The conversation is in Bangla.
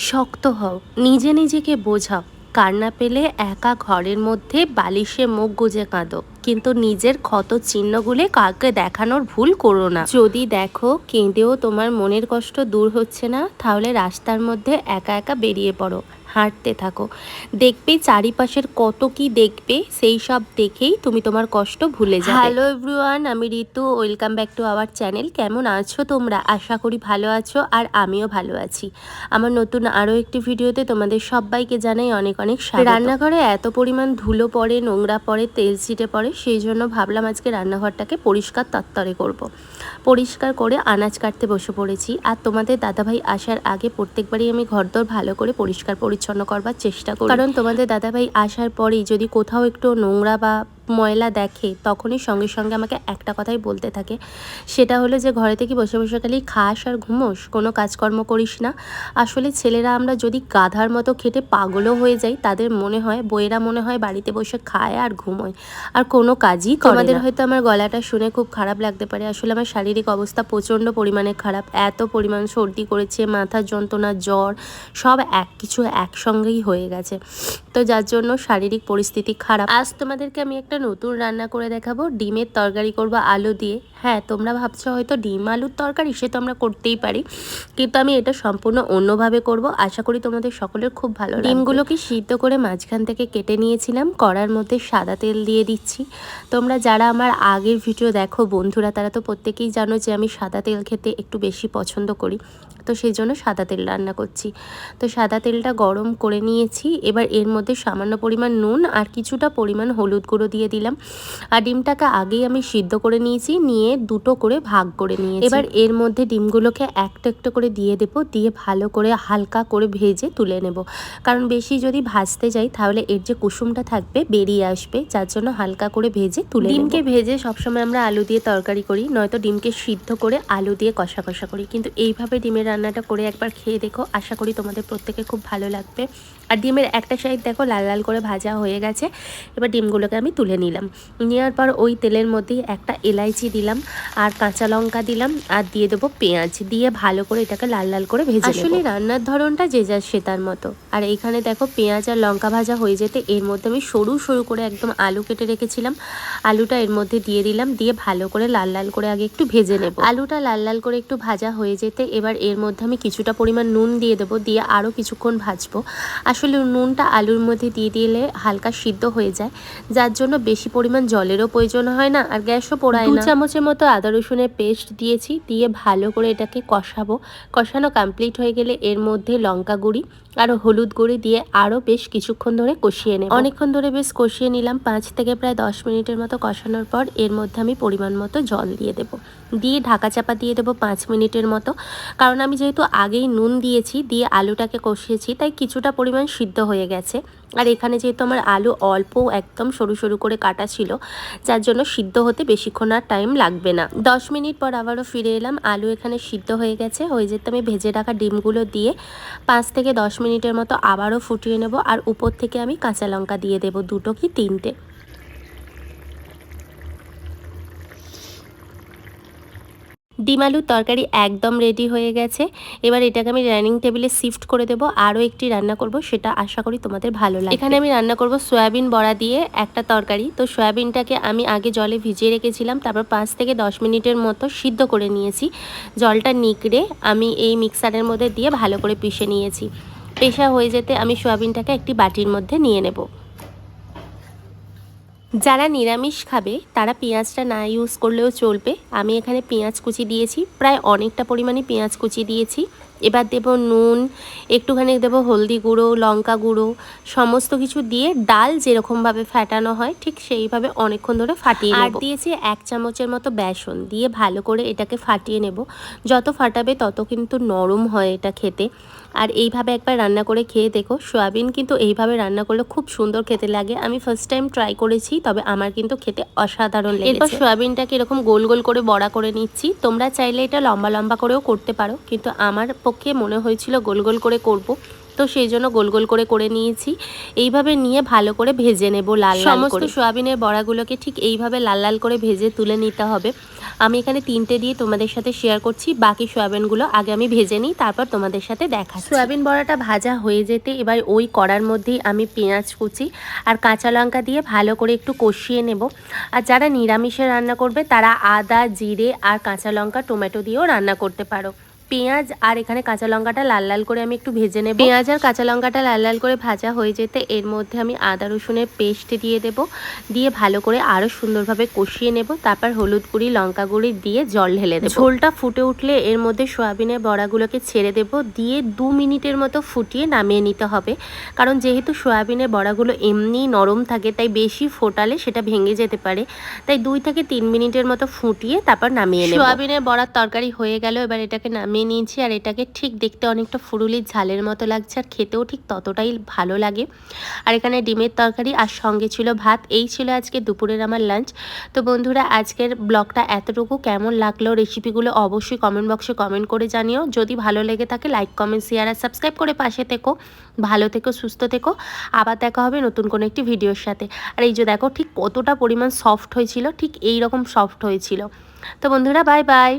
শক্ত হও। নিজে নিজেকে বোঝাও। কার না পেলে একা ঘরের মধ্যে বালিশে মুখ গুজে কাঁদো। কিন্তু নিজের ক্ষত চিহ্নগুলি কাউকে দেখানোর ভুল করো না। যদি দেখো কেঁদেও তোমার মনের কষ্ট দূর হচ্ছে না, তাহলে রাস্তার মধ্যে একা একা বেরিয়ে পড়ো। হাঁটতে থাকো। দেখবে চারিপাশের কত কি দেখবে সেই সব দেখেই তুমি তোমার কষ্ট ভুলে যাবে। হ্যালো এভরিওয়ান আমি Ritu welcome back to our channel কেমন আছো তোমরা? আশা করি ভালো আছো আর আমিও ভালো আছি। আমার নতুন আরও একটি ভিডিওতে তোমাদের সবাইকে জানাই অনেক অনেক স্বাগত। রান্নাঘরে এত পরিমাণ ধুলো পড়ে নোংরা পড়ে তেল ছিটে পড়ে সেই জন্য ভাবলাম আজকে রান্নাঘরটাকে পরিষ্কার তত্তরে করব। পরিষ্কার করে আনাজ কাটতে বসে পড়েছি। আর তোমাদের দাদাভাই আসার আগে প্রত্যেকবারই আমি ঘরদোর ভালো করে পরিষ্কার পরিচ্ছন্ন করবার চেষ্টা করি। কারণ তোমাদের দাদাভাই আসার পরেই যদি কোথাও একটু নোংরা বা ময়লা দেখে তখনই সঙ্গে সঙ্গে আমাকে একটা কথাই বলতে থাকে। সেটা হলো যে ঘরে থেকে বসে বসে খালি খাস আর ঘুমোস কোনো কাজকর্ম করিস না। আসলে ছেলেরা আমরা যদি গাধার মতো খেটে পাগলও হয়ে যাই তাদের মনে হয় বইয়েরা মনে হয় বাড়িতে বসে খায় আর ঘুমোয়। আর কোনো কাজই তোমাদের হয়তো আমার গলাটা শুনে খুব খারাপ লাগতে পারে। আসলে আমার শারীরিক অবস্থা প্রচণ্ড পরিমাণে খারাপ। এত পরিমাণ সর্দি করেছে মাথার যন্ত্রণা জ্বর সব এক কিছু একসঙ্গেই হয়ে গেছে। তো যার জন্য শারীরিক পরিস্থিতি খারাপ। আজ তোমাদেরকে আমি একটা নতুন রান্না করে দেখাবো। ডিমের তরকারি করব আলু দিয়ে। হ্যাঁ তোমরা ভাবছ হয়তো ডিম, আলুর তরকারি, সে তো আমরা করতেই পারি। কিন্তু আমি এটা সম্পূর্ণ অন্যভাবে করব। আশা করি তোমাদের সকলের খুব ভালো ডিমগুলোকে সিদ্ধ করে মাঝখান থেকে কেটে নিয়েছিলাম? কড়ার মধ্যে সাদা তেল দিয়ে দিচ্ছি। তোমরা যারা আমার আগের ভিডিও দেখো, বন্ধুরা, তারা তো প্রত্যেকেই জানো যে আমি সাদা তেল খেতে একটু বেশি পছন্দ করি। তো সেই জন্য সাদা তেল রান্না করছি। তো সাদা তেলটা গরম করে নিয়েছি, এবার এর মধ্যে সামান্য পরিমাণ নুন আর কিছুটা পরিমাণ হলুদ গুঁড়ো দিয়ে দিলাম। আর ডিমটাকে আগেই আমি সিদ্ধ করে নিয়েছি, নিয়ে দুটো করে ভাগ করে নিয়েছি। এবার এর মধ্যে ডিমগুলোকে একটা একটা করে দিয়ে দেবো, দিয়ে ভালো করে হালকা করে ভেজে তুলে নেব। কারণ বেশি যদি ভাজতে যাই, তাহলে এর যে কুসুমটা থাকবে বেরিয়ে আসবে, যার জন্য হালকা করে ভেজে তুলে ডিমকে ভেজে সবসময় আমরা আলু দিয়ে তরকারি করি, নয়তো ডিমকে সিদ্ধ করে আলু দিয়ে কষা কষা করি। কিন্তু এইভাবে ডিমের রান্নাটা করে একবার খেয়ে দেখো। আশা করি তোমাদের প্রত্যেকে খুব ভালো লাগবে। আর ডিমের একটা সাইড দেখো লাল লাল করে ভাজা হয়ে গেছে। এবার ডিমগুলোকে আমি তুলে নিলাম। নেওয়ার পর ওই তেলের মধ্যেই একটা এলাইচি দিলাম আর কাঁচা লঙ্কা দিলাম আর দিয়ে দেবো পেঁয়াজ। দিয়ে ভালো করে এটাকে লাল লাল করে ভেজে আসলে রান্নার ধরনটা যে যার সে তার মতো। আর এখানে দেখো পেঁয়াজ আর লঙ্কা ভাজা হয়ে যেতে এর মধ্যে আমি সরু সরু করে একদম আলু কেটে রেখেছিলাম। আলুটা এর মধ্যে দিয়ে দিলাম দিয়ে ভালো করে লাল লাল করে আগে একটু ভেজে নেব। আলুটা লাল লাল করে একটু ভাজা হয়ে যেতে এবার এর মধ্যে আমি কিছুটা পরিমাণ নুন দিয়ে দেবো দিয়ে আরও কিছুক্ষণ ভাজবো। আসলে নুনটা আলুর মধ্যে দিয়ে দিলে হালকা সিদ্ধ হয়ে যায় যার জন্য বেশি পরিমাণ জলেরও প্রয়োজন হয় না আর গ্যাসও পোড়ায় না। চামচের মতো আদা রসুনের পেস্ট দিয়েছি দিয়ে ভালো করে এটাকে কষাবো। কষানো কমপ্লিট হয়ে গেলে এর মধ্যে লঙ্কা গুঁড়ি আর হলুদ গুঁড়ি দিয়ে আরও বেশ কিছুক্ষণ ধরে কষিয়ে নেব। অনেকক্ষণ ধরে বেশ কষিয়ে নিলাম পাঁচ থেকে প্রায় দশ মিনিটের মতো কষানোর পর এর মধ্যে আমি পরিমাণ মতো জল দিয়ে দেব। দিয়ে ঢাকা চাপা দিয়ে দেবো পাঁচ মিনিটের মতো কারণ আমি যেহেতু আগেই নুন দিয়েছি, দিয়ে আলুটাকে কষিয়েছি, তাই কিছুটা পরিমাণ সিদ্ধ হয়ে গেছে। আর এখানে যেহেতু আমার আলু অল্প, একদম সরু সরু করে কাটা ছিল, যার জন্য সিদ্ধ হতে বেশিক্ষণ আর টাইম লাগবে না। দশ মিনিট পর আবারও ফিরে এলাম, আলু এখানে সিদ্ধ হয়ে গেছে। হয়ে যেতে আমি ভেজে রাখা ডিমগুলো দিয়ে পাঁচ থেকে দশ মিনিটের মতো আবারও ফুটিয়ে নেব, আর উপর থেকে আমি কাঁচা লঙ্কা দিয়ে দেবো, দুটো কি তিনটে। ডিম আলুর তরকারি একদম রেডি হয়ে গেছে। এবার এটাকে আমি ডাইনিং টেবিলে শিফট করে দেবো। আরও একটি রান্না করব, সেটা আশা করি তোমাদের ভালো লাগে এখানে আমি রান্না করব সয়াবিন বড়া দিয়ে একটা তরকারি। তো সয়াবিনটাকে আমি আগে জলে ভিজিয়ে রেখেছিলাম, তারপর পাঁচ থেকে দশ মিনিটের মতো সিদ্ধ করে নিয়েছি। জলটা নিকড়ে আমি এই মিক্সারের মধ্যে দিয়ে ভালো করে পিষে নিয়েছি। পেশা হয়ে যেতে আমি সয়াবিনটাকে একটি বাটির মধ্যে নিয়ে নেব। যারা নিরামিষ খাবে, তারা পেঁয়াজটা না ইউজ করলেও চলবে। আমি এখানে পেঁয়াজ কুচি দিয়েছি, প্রায় অনেকটা পরিমাণে পেঁয়াজ কুচি দিয়েছি। এবার দেব নুন একটুখানি দেব হলদি গুঁড়ো লঙ্কা গুঁড়ো সমস্ত কিছু দিয়ে ডাল যেরকমভাবে ফাটানো হয় ঠিক সেইভাবে অনেকক্ষণ ধরে ফাটিয়ে আর দিয়েছি এক চামচের মতো বেসন দিয়ে ভালো করে এটাকে ফাটিয়ে নেব। যত ফাটাবে তত কিন্তু নরম হয় এটা খেতে। আর এইভাবে একবার রান্না করে খেয়ে দেখো সোয়াবিন কিন্তু এইভাবে রান্না করলে খুব সুন্দর খেতে লাগে। আমি ফার্স্ট টাইম ট্রাই করেছি তবে আমার কিন্তু খেতে অসাধারণ লেগেছে। এরপর সোয়াবিনটাকে এরকম গোল গোল করে বড়া করে নিচ্ছি। তোমরা চাইলে এটা লম্বা লম্বা করেও করতে পারো কিন্তু আমার পক্ষে মনে হয়েছিল গোল গোল করে করব। তো সেই জন্য গোল গোল করে করে নিয়েছি। এইভাবে নিয়ে ভালো করে ভেজে নেব লাল লাল সমস্ত সোয়াবিনের বড়াগুলোকে ঠিক এইভাবে লাল লাল করে ভেজে তুলে নিতে হবে। আমি এখানে তিনটে দিয়ে তোমাদের সাথে শেয়ার করছি। বাকি সোয়াবিনগুলো আগে আমি ভেজে নিই তারপর তোমাদের সাথে দেখা সোয়াবিন বড়াটা ভাজা হয়ে যেতে এবার ওই কড়ার মধ্যেই আমি পেঁয়াজ কুচি আর কাঁচা লঙ্কা দিয়ে ভালো করে একটু কষিয়ে নেব। আর যারা নিরামিষে রান্না করবে তারা আদা জিরে আর কাঁচা লঙ্কা টমেটো দিয়েও রান্না করতে পারো। পেঁয়াজ আর এখানে কাঁচা লঙ্কাটা লাল লাল করে আমি একটু ভেজে নেব। পেঁয়াজ আর কাঁচা লঙ্কাটা লাল লাল করে ভাজা হয়ে যেতে এর মধ্যে আমি আদা রসুনের পেস্ট দিয়ে দেব। দিয়ে ভালো করে আরও সুন্দরভাবে কষিয়ে নেব। তারপর হলুদ গুঁড়ি লঙ্কা গুঁড়ি দিয়ে জল ঢেলে দেবো। ঝোলটা ফুটে উঠলে এর মধ্যে সয়াবিনের বড়াগুলোকে ছেড়ে দেব। দিয়ে দু মিনিটের মতো ফুটিয়ে নামিয়ে নিতে হবে। কারণ যেহেতু সয়াবিনের বড়াগুলো এমনি নরম থাকে তাই বেশি ফোটালে সেটা ভেঙে যেতে পারে। তাই দুই থেকে তিন মিনিটের মতো ফুটিয়ে তারপর নামিয়ে নেব। সয়াবিনের বড়ার তরকারি হয়ে গেল এবার এটাকে নামিয়ে নিয়েছি আর এটাকে ঠিক দেখতে অনেকটা ফুরুলির ঝালের মতো লাগছে আর খেতেও ঠিক ততটাই ভালো লাগে। আর এখানে ডিমের তরকারি আর সঙ্গে ছিল ভাত, এই ছিল আজকে দুপুরের আমার লাঞ্চ তো বন্ধুরা, আজকের ব্লগটা এতটুকু। কেমন লাগল রেসিপিগুলো অবশ্যই কমেন্ট বক্সে কমেন্ট করে জানিও। যদি ভালো লেগে থাকে লাইক কমেন্ট শেয়ার আর সাবস্ক্রাইব করে পাশে থেকো। ভালো থেকো, সুস্থ থেকো। আবার দেখা হবে নতুন কোনো একটি ভিডিওর সাথে। আর এই যে দেখো, ঠিক কতটা পরিমাণ সফট হয়েছিল, ঠিক এই রকম সফট হয়েছিল। তো বন্ধুরা বাই বাই